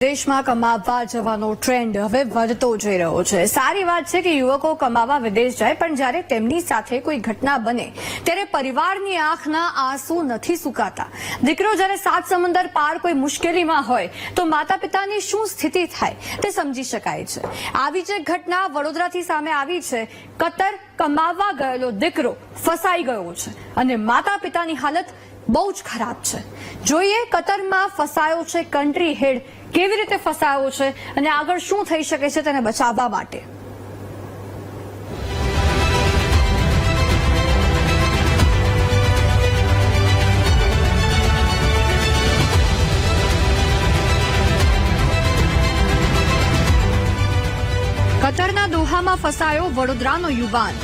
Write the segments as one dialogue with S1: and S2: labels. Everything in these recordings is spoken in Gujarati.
S1: વિદેશમાં કમાવવા જવાનો ટ્રેન્ડ હવે વધતો જઈ રહ્યો છે. સારી વાત છે કે યુવકો કમાવા વિદેશ જાય, પણ જ્યારે તેમની સાથે કોઈ ઘટના બને, ત્યારે પરિવારની આંખના આંસુ નથી સુકાતા. દીકરો જ્યારે સાત સમંદર પાર કોઈ મુશ્કેલીમાં હોય, તો માતા પિતાની શું સ્થિતિ થાય તે સમજી શકાય છે. આવી જ ઘટના વડોદરાથી સામે આવી છે. કતર કમાવવા ગયેલો દીકરો ફસાઈ ગયો છે અને માતા પિતાની હાલત બહુ જ ખરાબ છે. જોઈએ કતરમાં ફસાયો છે કન્ટ્રી હેડ કેવી રીતે ફસાયો છે અને આગળ શું થઈ શકે છે તેને બચાવવા માટે? કતરના દોહામાં ફસાયો વડોદરાનો યુવાન.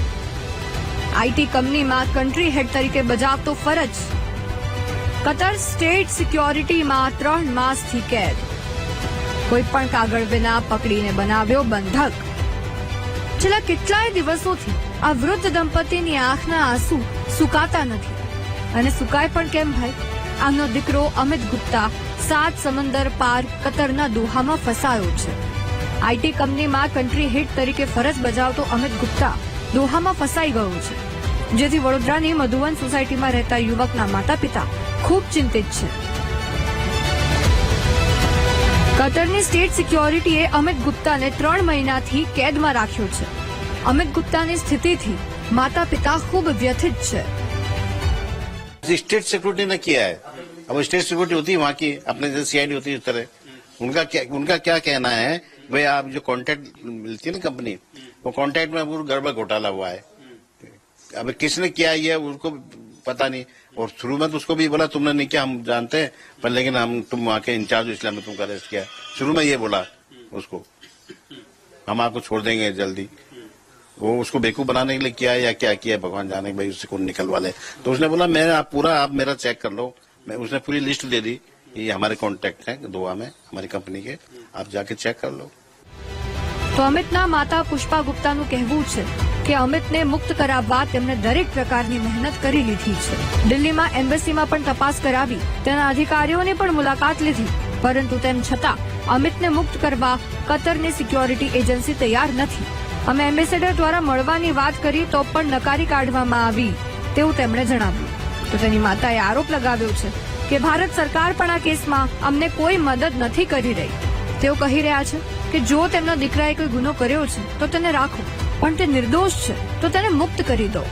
S1: આઈટી કંપનીમાં કન્ટ્રી હેડ તરીકે બજાવતો ફરજ. કતર સ્ટેટ સિક્યોરિટીમાં ત્રણ માસથી કેદ. કોઈ પણ કાગળ વિના પકડીને બનાવ્યો બંધક. છેલ્લા કેટલાય દિવસોથી આ વૃદ્ધ દંપતીની આંખના આંસુ સુકાતા નથી. અને સુકાય પણ કેમ ભાઈ? આમનો દીકરો અમિત ગુપ્તા સાત સમંદર પાર કતરના દોહામાં ફસાયો છે. આઈટી કંપનીમાં કન્ટ્રી હેડ તરીકે ફરજ બજાવતો અમિત ગુપ્તા દોહામાં ફસાઈ ગયો છે. જેથી વડોદરાની મધુવન સોસાયટીમાં રહેતા યુવકના માતા પિતા ખૂબ ચિંતિત છે. કતરની સ્ટેટ સિક્યોરિટીએ અમિત ગુપ્તાને ત્રણ મહિનાથી કેદમાં રાખ્યો છે અમિત ગુપ્તાની સ્થિતિથી માતા પિતા ખૂબ વ્યથિત છે
S2: स्टेट सिक्योरिटी ने किया है अब स्टेट सिक्योरिटी होती है वहाँ की अपने जैसे सीआईडी होती है उस तरह उनका क्या उनका क्या कहना है भाई आप जो कॉन्ट्रैक्ट मिलती है ना कंपनी वो कॉन्ट्रैक्ट में पूरा गड़बड़ घोटाला हुआ है अब किसने किया ये उसको पता नहीं और शुरू में तो उसको भी बोला तुमने नहीं किया हम जानते हैं पर लेकिन हम तुम वहाँ के इंचार्ज हो इसलिए हमने तुमको अरेस्ट किया शुरू में ये बोला उसको हम आपको छोड़ देंगे जल्दी वो उसको बेवकूफ बनाने के लिए किया है या क्या किया है भगवान जाने भाई उससे कौन निकलवा ले तो उसने बोला मैं आप पूरा आप मेरा चेक कर लो मैं उसने पूरी लिस्ट दे दी ये हमारे कॉन्टेक्ट हैं दोहा में हमारी कंपनी के आप जाके चेक कर लो
S1: તો અમિતના માતા પુષ્પા ગુપ્તાનું કહેવું છે કે અમિતને મુક્ત કરાવવા તેમણે દરેક પ્રકારની મહેનત કરી લીધી છે. દિલ્હીમાં એમ્બેસીમાં પણ તપાસ કરાવી તેના અધિકારીઓની પણ મુલાકાત લીધી. પરંતુ તેમ છતાં, અમિતને મુક્ત કરવા કતરની સિક્યોરિટી એજન્સી તૈયાર નથી. અમે એમ્બેસેડર દ્વારા મળવાની વાત કરી તો પણ નકારી કાઢવામાં આવી તેવું તેમણે જણાવ્યું. તો તેની માતાએ આરોપ લગાવ્યો છે કે ભારત સરકાર પણ આ કેસમાં અમને કોઈ મદદ નથી કરી રહી. તેઓ કહી રહ્યા છે કે જો તેમના દીકરાએ કોઈ ગુનો કર્યો છે, તો તેને રાખો. પણ તે નિર્દોષ છે તો તેને મુક્ત કરી દો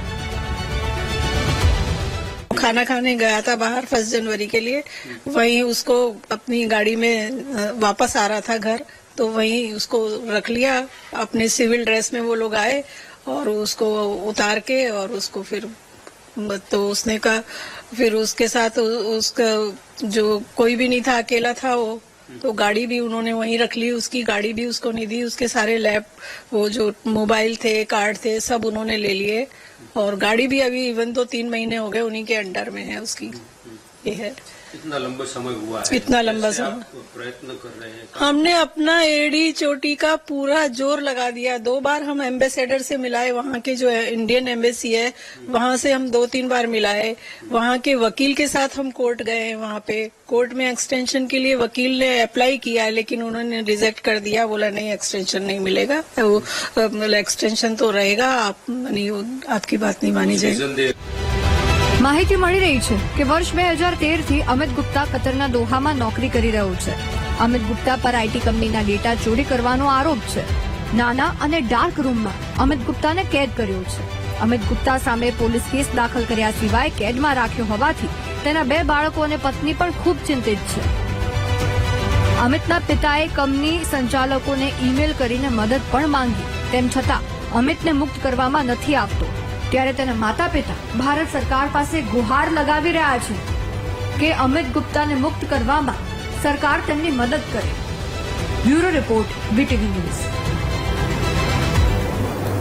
S3: खाना खाने गया था बाहर फर्स्ट जनवरी के लिए वहीं उसको अपनी गाड़ी में अ, वापस आ रहा था घर तो वहीं उसको रख लिया अपने सिविल ड्रेस में वो लोग आए और उसको उतार के और उसको फिर तो उसने कहा फिर उसके साथ उ- उसका जो कोई भी नहीं था अकेला था वो तो गाड़ी भी उन्होंने वहीं रख ली, उसकी गाड़ी भी उसको नहीं दी, उसके सारे लैब, वो जो मोबाइल थे, कार्ड थे, सब उन्होंने ले लिए। और गाड़ी भी अभी इवन तो तीन महीने हो गए उन्हीं के अंडर में है उसकी। ये है।
S4: इतना लंबा समय हुआ है।
S3: इतना लंबा समय।
S4: प्रयत्न कर रहे हैं?
S3: हमने अपना एड़ी चोटी का पूरा ज़ोर लगा दिया। दो बार हम एम्बेसडर से मिलाए। वहाँ के जो है इंडियन एम्बेसी है वहाँ से हम दो तीन बार मिलाए। वहाँ के वकील के साथ हम कोर्ट गए हैं वहाँ पे। कोर्ट में एक्सटेंशन के लिए वकील ने अप्लाई किया लेकिन उन्होंने रिजेक्ट कर दिया। बोला नहीं एक्सटेंशन नहीं मिलेगा। वो मतलब एक्सटेंशन तो रहेगा। आप नहीं आपकी बात नहीं मानी जाएगी।
S1: માહિતી મળી રહી છે કે વર્ષ બે હજાર તેરથી અમિત ગુપ્તા કતરના દોહામાં નોકરી કરી રહ્યો છે. અમિત ગુપ્તા પર આઈટી કંપનીના ડેટા ચોરી કરવાનો આરોપ છે. નાના અને ડાર્ક રૂમમાં અમિત ગુપ્તાને કેદ કર્યો છે. અમિત ગુપ્તા સામે પોલીસ કેસ દાખલ કર્યા સિવાય કેદમાં રાખ્યો હોવાથી તેના બે બાળકો અને પત્ની પણ ખૂબ ચિંતિત છે. અમિતના પિતાએ કંપની સંચાલકોને ઈમેલ કરીને મદદ પણ માંગી, તેમ છતાં અમિતને મુક્ત કરવામાં નથી આવતો ત્યારે તેના માતા પિતા ભારત સરકાર પાસે ગુહાર લગાવી રહ્યા છે કે અમિત ગુપ્તાને મુક્ત કરવામાં સરકાર તેમની મદદ કરે. Bureau report BTV news.